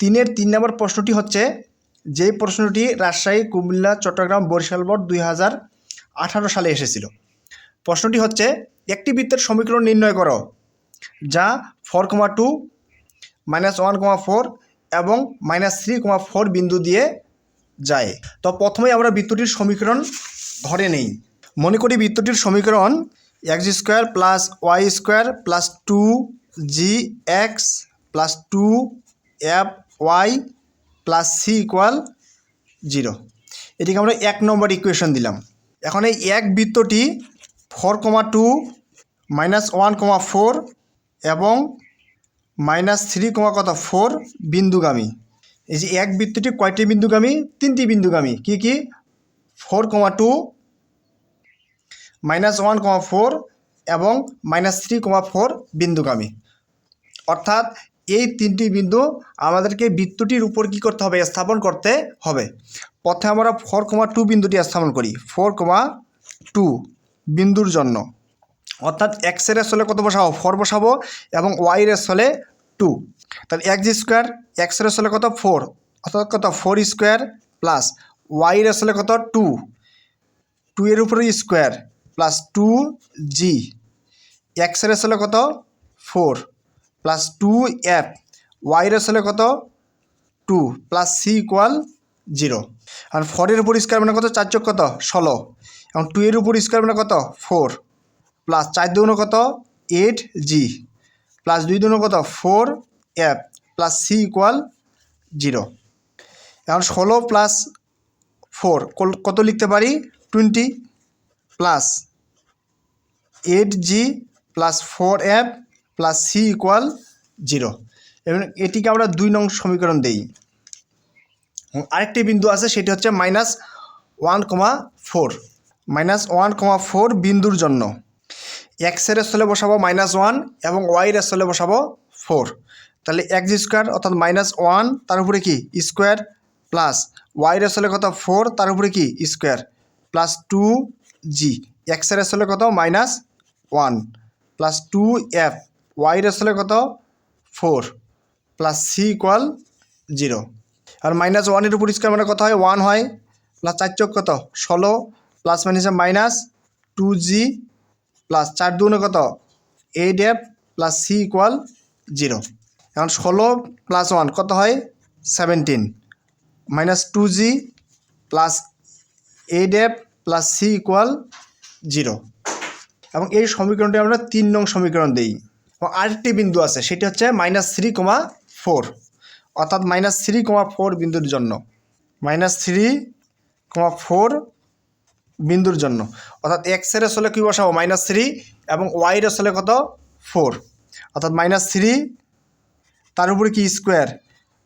তিনের তিন নম্বর প্রশ্নটি হচ্ছে, যেই প্রশ্নটি রাজশাহী, কুমিল্লা, চট্টগ্রাম, বরিশাল বোর্ড দুই হাজার আঠারো সালে এসেছিল। প্রশ্নটি হচ্ছে, একটি বৃত্তের সমীকরণ নির্ণয় করো, যা four comma two minus one comma four এবং মাইনাস থ্রি কমা ফোর বিন্দু দিয়ে যায়। তো প্রথমেই আমরা বৃত্তটির সমীকরণ ধরে নেই। মনে করি বৃত্তটির সমীকরণ x square plus y square plus two g x plus two f y plus c equal zero এটিকে আমরা এক নম্বর ইকুয়েশন দিলাম। এখন এই এক বৃত্তটি four comma two minus one comma four এবং মাইনাস থ্রি কমা কত ফোর বিন্দুগামী। এই যে এক বৃত্তটি কয়টি বিন্দুগামী? তিনটি বিন্দুগামী। কি কি? Four comma two minus one comma four এবং মাইনাস থ্রি কমা ফোর বিন্দুগামী। অর্থাৎ এই তিনটি বিন্দু আমাদেরকে বৃত্তটির উপর কি করতে হবে? স্থাপন করতে হবে। প্রথমে আমরা ফোর কমা টু বিন্দুটি স্থাপন করি। ফোর কমা টু বিন্দুর জন্য। অর্থাৎ এক্সের হলে কত বসাবো? ফোর বসাবো এবং ওয়াইয়ের হলে টু তাহলে এক্স স্কোয়ার এক্সের হলে কত? ফোর অর্থাৎ কত? ফোর স্কোয়ার প্লাস ওয়াইয়ের হলে কত? টু টু এর উপরে স্কোয়ার প্লাস টু জি এক্সের হলে কত? ফোর প্লাস টু এফ ওয়াইয়ের হলে কত? Two plus c equal zero আর ফোরের উপর স্কোয়ার মানে কত? চার চোখ কত? ষোলো। এবং টু এর উপর স্কোয়ার মানে কত? ফোর প্লাস চার দুগুণ কত? এইট জি প্লাস দুই দুগুণ কত? Four f plus c equal zero এখন ষোলো প্লাস ফোর কত লিখতে পারি? Twenty plus eight g plus four f plus c equal zero এবং এটিকে আমরা দুই নং সমীকরণ দেই। আরেকটি বিন্দু আছে, সেটি হচ্ছে minus one comma four minus one comma four বিন্দুর জন্য। এক্সের স্থলে বসাবো মাইনাস ওয়ান এবং ওয়াইয়ের স্থলে বসাবো ফোর তাহলে এক্স স্কোয়ার অর্থাৎ মাইনাস ওয়ান তার উপরে কি? স্কোয়ার প্লাস ওয়াইয়ের স্থলে কত? ফোর তার উপরে কি? স্কোয়ার প্লাস টু জি এক্সের স্থলে কত? Minus one plus two f ওয়াইয়ের স্থলে কত? Four plus c equal zero আর মাইনাস ওয়ানের উপর স্কোয়ার মানে কত হয়? ওয়ান হয়। প্লাস চার চোখ কত? ষোলো প্লাস মাইনাসে মাইনাস টু জি প্লাস চার দুগুণে কত? Eight f plus c equal zero এখন ষোলো প্লাস ওয়ান কত হয়? Seventeen minus two g plus eight f plus c equal zero এবং এই সমীকরণটি আমরা তিন নং সমীকরণ দিই। আরেকটি বিন্দু আছে, সেটি হচ্ছে মাইনাস থ্রি কমা ফোর অর্থাৎ মাইনাস থ্রি কমা ফোর বিন্দুর জন্য। মাইনাস থ্রি কমা ফোর বিন্দুর জন্য। অর্থাৎ এক্সের আসলে কী বসাবো? মাইনাস থ্রি এবং ওয়াইয়ের আসলে কত? ফোর অর্থাৎ মাইনাস থ্রি তার উপরে কি স্কোয়ার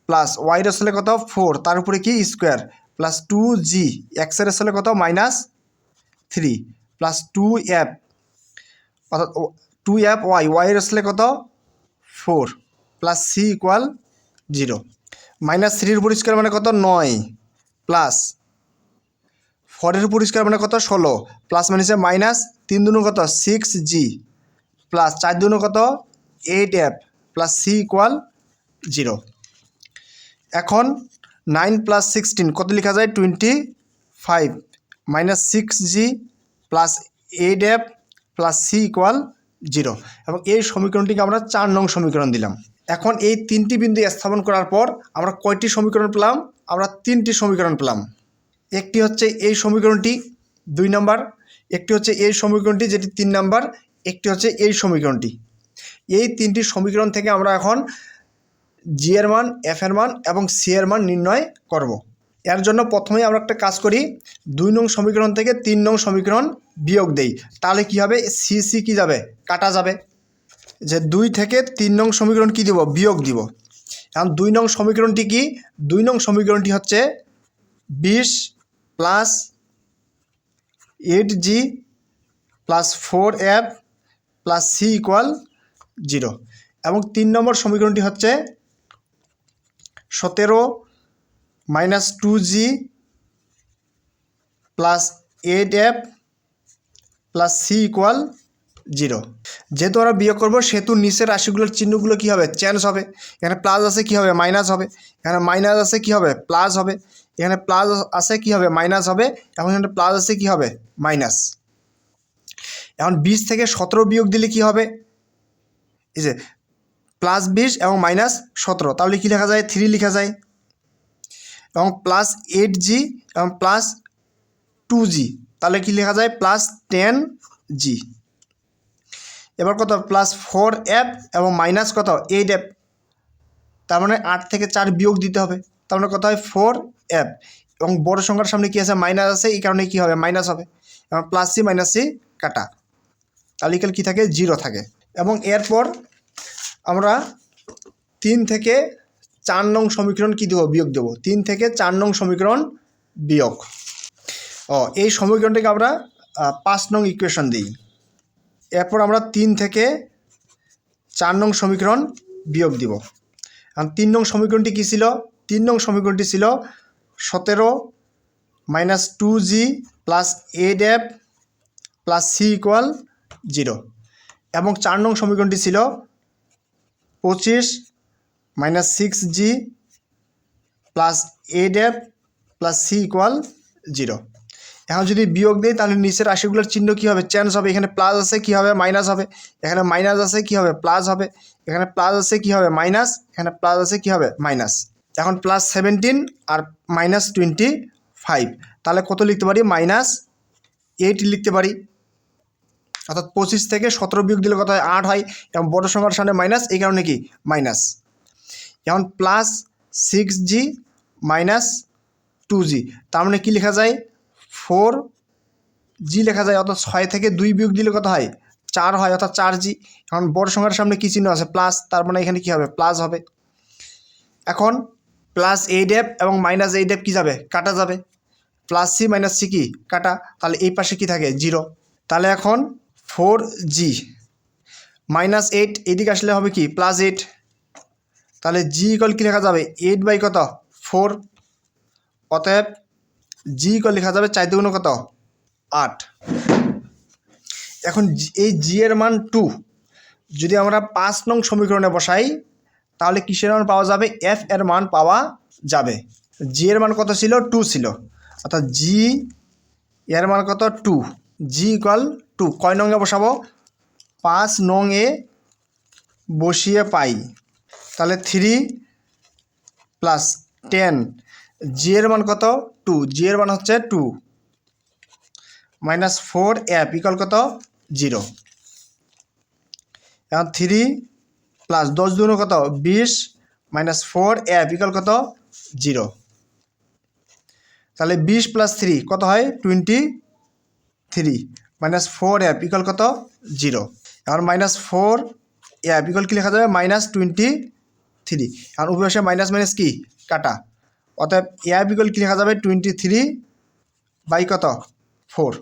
প্লাস ওয়াইয়ের আসলে কত? ফোর তার উপরে কি স্কোয়ার প্লাস টু জি এক্সের আসলে কত? Minus three plus two f অর্থাৎ টু এফ ওয়াই ওয়াইয়ের হলে কত? Four plus c equal zero minus থ্রির উপর স্কোয়ার মানে কত? নয় প্লাস ফোরের উপর স্কোয়ার মানে কত? ষোলো প্লাস মাইনাসে মাইনাস তিন দুনো কত? সিক্স জি প্লাস চার দুনো কত? Eight f plus c equal zero এখন নাইন প্লাস সিক্সটিন কত লেখা যায়? Twenty five minus six g plus eight f plus c equal zero. এবং এই সমীকরণটিকে আমরা চার নং সমীকরণ দিলাম। এখন এই তিনটি বিন্দু স্থাপন করার পর আমরা কয়টি সমীকরণ পেলাম? আমরা তিনটি সমীকরণ পেলাম। একটি হচ্ছে এই সমীকরণটি দুই নাম্বার, একটি হচ্ছে এই সমীকরণটি যেটি তিন নাম্বার, একটি হচ্ছে এই সমীকরণটি। এই তিনটি সমীকরণ থেকে আমরা এখন জি এর মান এফ এর মান এবং সি এর মান নির্ণয় করব। এর জন্য প্রথমেই আমরা একটা কাজ করি, দুই নং সমীকরণ থেকে তিন নং সমীকরণ বিয়োগ দেই। তাহলে কি হবে? সি সি কী যাবে? কাটা যাবে। যে দুই থেকে তিন নং সমীকরণ কি দিব? বিয়োগ দিব। এখন দুই নং সমীকরণটি কি? দুই নং সমীকরণটি হচ্ছে বিশ plus eight g plus four f plus c equal zero. এবং তিন নম্বর সমীকরণটি হচ্ছে সতেরো minus two g plus eight f plus c equal zero যেহেতু আমরা বিয়োগ করব, সেহেতু নিচের রাশিগুলোর চিহ্নগুলো কী হবে? চেঞ্জ হবে। এখানে প্লাস আছে কী হবে? মাইনাস হবে। এখানে মাইনাস আছে কী হবে? প্লাস হবে। এখানে প্লাস আছে কী হবে? মাইনাস হবে। এখন এখানে প্লাস আছে কী হবে? মাইনাস এখন বিশ থেকে সতেরো বিয়োগ দিলে কী হবে? এই যে প্লাস বিশ এবং মাইনাস সতেরো। তাহলে কী লেখা যায়? থ্রি লেখা যায়। এবং প্লাস এইট জি এবং প্লাস টু জি তাহলে কী লেখা যায়? প্লাস টেন জি এবার কত? প্লাস ফোর এফ এবং মাইনাস কত? এইট এফ তার মানে আট থেকে চার বিয়োগ দিতে হবে। তার মানে কত হয়? ফোর এফ এবং বড় সংখ্যার সামনে কী আছে? মাইনাস আছে। এই কারণে কী হবে? মাইনাস হবে। এবং প্লাস সি মাইনাস সি কাটা। তালিকাল কী থাকে? জিরো থাকে। এবং এরপর আমরা তিন থেকে চার নং সমীকরণ কী দেবো? বিয়োগ দেবো। তিন থেকে চার নং সমীকরণ বিয়োগ। ও, এই সমীকরণটাকে আমরা পাঁচ নং ইকুয়েশন দিই। এরপর আমরা তিন থেকে চার নং সমীকরণ বিয়োগ দিব। তিন নং সমীকরণটি কী ছিল? তিন নং সমীকরণটি ছিল সতেরো minus two g plus eight f plus c equal zero এবং চার নং সমীকরণটি ছিল পঁচিশ minus six g plus eight f plus c equal zero এখন যদি বিয়োগ দিই, তাহলে নিচের রাশিগুলোর চিহ্ন কী হবে? চেঞ্জ হবে। এখানে প্লাস আছে, কী হবে? মাইনাস হবে। এখানে মাইনাস আছে, কী হবে? প্লাস হবে। এখানে প্লাস আছে, কী হবে? মাইনাস এখানে প্লাস আছে, কী হবে? মাইনাস এখন প্লাস সেভেন্টিন আর মাইনাস টোয়েন্টি ফাইভ তাহলে কত লিখতে পারি? মাইনাস এইট লিখতে পারি। অর্থাৎ পঁচিশ থেকে সতেরো বিয়োগ দিলে কত হয়? আট হয়। এবং বড় সংখ্যার সামনে মাইনাস এই কারণে কি? মাইনাস এখন plus six g minus two g তার মানে কী লেখা যায়? ফোর জি লেখা যায়, অর্থাৎ ছয় থেকে দুই বিয়োগ দিলে কত হয়? চার হয়, অর্থাৎ চার জি এখন বড় সংখ্যার সামনে কী চিহ্ন আছে? প্লাস তার মানে এখানে কী হবে? প্লাস হবে। এখন প্লাস এইট এফ এবং মাইনাস এইট এফ কী যাবে? কাটা যাবে। প্লাস সি মাইনাস সি কি? কাটা। তাহলে এই পাশে কি থাকে? জিরো তাহলে এখন ফোর জি মাইনাস এইট এদিকে আসলে হবে কি? প্লাস এইট তাহলে জি ইকল কী লেখা যাবে? এইট বাই কত? ফোর অতএব জি ইকল লেখা যাবে চার দুগুণ কত? আট। এখন এই জি এর মান টু যদি আমরা পাঁচ নং সমীকরণে বসাই, তাহলে কিসের মান পাওয়া যাবে? এফ এর মান পাওয়া যাবে। জি এর মান কত ছিল? টু ছিল। অর্থাৎ জি এর মান কত? টু জি ইকুয়াল টু কয় নঙে বসাবো? পাঁচ নং এ বসিয়ে পাই। তাহলে থ্রি প্লাস টেন জি এর মান কত? টু জি এর মান হচ্ছে two minus four f equal কত? জিরো এখন থ্রি প্লাস দশ দুগুণ কত? বিশ মাইনাস ফোর এফ ইকাল কত? জিরো তাহলে বিশ প্লাস থ্রি কত হয়? Twenty three minus four f equal কত? জিরো এখন মাইনাস ফোর অ্যাপ ইকাল কী লেখা যাবে? মাইনাস টোয়েন্টি থ্রি এখন উপরে মাইনাস মাইনাস কি? কাটা। অতএব অ্যাপ ইকাল কী লেখা যাবে? টোয়েন্টি থ্রি বাই কত? ফোর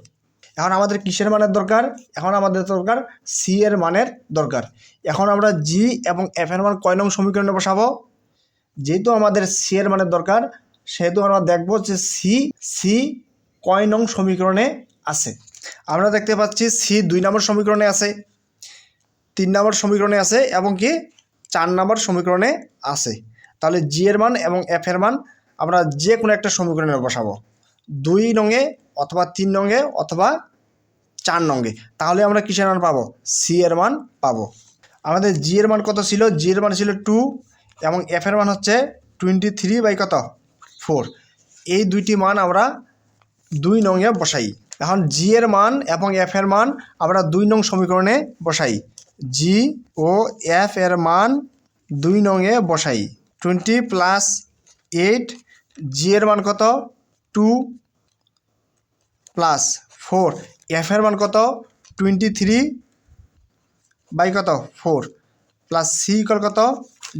এখন আমাদের কিসের মানের দরকার? এখন আমাদের দরকার সি এর মানের দরকার। এখন আমরা জি এবং এফ এর মান কয় নং সমীকরণে বসাবো? যেহেতু আমাদের সি এর মানের দরকার, সেহেতু আমরা দেখব যে সি সি কয় নং সমীকরণে আছে। আমরা দেখতে পাচ্ছি সি দুই নম্বর সমীকরণে আছে, তিন নম্বর সমীকরণে আছে এবং কি চার নম্বর সমীকরণে আছে। তাহলে জি এর মান এবং এফ এর মান আমরা যে কোনো একটা সমীকরণে বসাবো। দুই নঙে অথবা তিন নঙে অথবা চার নঙ্গে তাহলে আমরা কিসের মান পাবো? সি এর মান পাবো। আমাদের জি এর মান কত ছিল? জি এর মান ছিল টু এবং এফ এর মান হচ্ছে টোয়েন্টি থ্রি বাই কত? ফোর এই দুইটি মান আমরা দুই নংয়ে বসাই। এখন জি এর মান এবং এফ এর মান আমরা দুই নং সমীকরণে বসাই। জি ও এফ এর মান দুই নংয়ে বসাই। টোয়েন্টি প্লাস এইট জি এর মান কত? টু প্লাস ফোর এফ এর মান কত? টোয়েন্টি থ্রি বাই কত? ফোর প্লাস সি ইকল কত?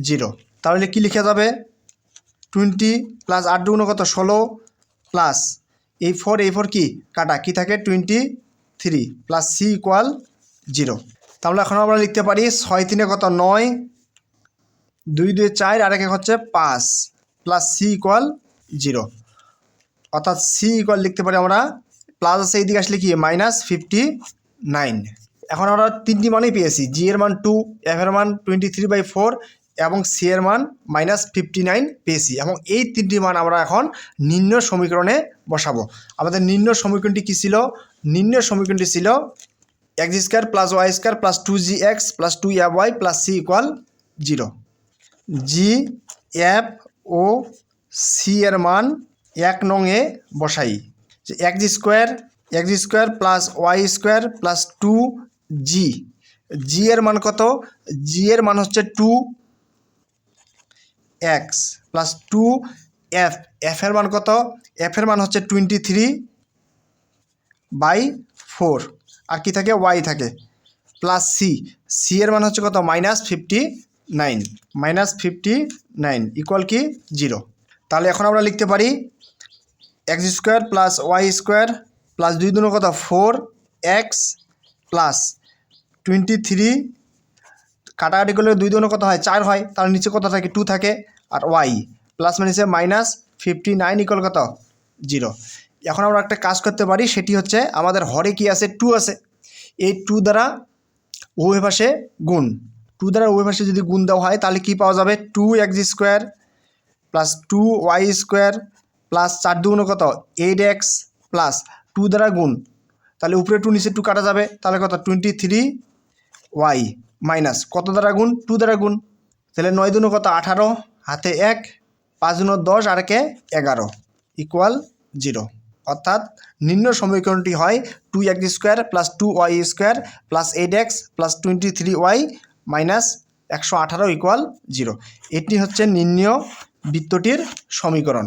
জিরো তাহলে কি লিখে যাবে? টোয়েন্টি প্লাস আট দুগুণ কত? ষোলো প্লাস এই ফোর এই ফোর কি? কাটা। কি থাকে? Twenty three plus c equal zero তাহলে এখন আমরা লিখতে পারি ছয় তিনে কত নয়? দুই দুই চার, আর এক হচ্ছে পাঁচ প্লাস সি ইকুয়াল জিরো অর্থাৎ সি ইকুয়াল লিখতে পারি আমরা প্লাস আছে এইদিকে আসলে কি? মাইনাস ফিফটি নাইন এখন আমরা তিনটি মানই পেয়েছি জি এর মান টু এফ এর মান টোয়েন্টি থ্রি বাই ফোর এবং সি এর মান মাইনাস ফিফটি নাইন পেয়েছি। এবং এই তিনটি মান আমরা এখন নিম্ন সমীকরণে বসাবো। আমাদের নিম্ন সমীকরণটি কী ছিল? নিম্ন সমীকরণটি ছিল x square plus y square plus two g x plus two f y plus c equal zero. G f ও সি এর মান এক নংয়ে বসাই। যে x square x square plus y square plus two g. G এর মান কত? G এর মান হচ্ছে two x plus two f. F এর মান কত? এফ এর মান হচ্ছে টোয়েন্টি থ্রি বাই ফোর। আর কি থাকে? ওয়াই থাকে। প্লাস সি সি এর মান হচ্ছে কত? Minus fifty nine minus fifty nine equal কি? জিরো তাহলে এখন আমরা লিখতে পারি x square plus y square plus দুই দুনো কত? Four x plus twenty three কাটাকাটি করলে দুই দুনো কত হয়? চার হয়। তার নিচে কত থাকে? টু থাকে। আর ওয়াই প্লাস মাইনাসে মাইনাস ফিফটি নাইন ইকুয়াল কত? জিরো এখন আমরা একটা কাজ করতে পারি, সেটি হচ্ছে আমাদের হরে কি আছে? টু আছে। এই টু দ্বারা উভয় গুণ। টু দ্বারা উভয় পাশে যদি গুণ দেওয়া হয়, তাহলে কি পাওয়া যাবে? Two x square plus two y square plus চার দুগুণ কত? এইট এক্স প্লাস টু দ্বারা গুণ। তাহলে উপরে টু, নিচে টু কাটা যাবে। তাহলে কত? টোয়েন্টি থ্রি ওয়াই মাইনাস কত দ্বারা গুণ? টু দ্বারা গুণ। তাহলে নয় দুনো কত? আঠারো। হাতে এক, পাঁচ দুনো দশ, আর একে এগারো। Equal zero. অর্থাৎ নিম্ন সমীকরণটি হয় two x square plus two y square plus eight x plus twenty three y minus একশো আঠারো ইকুয়াল জিরো এটি হচ্ছে নির্ণয় বৃত্তটির সমীকরণ।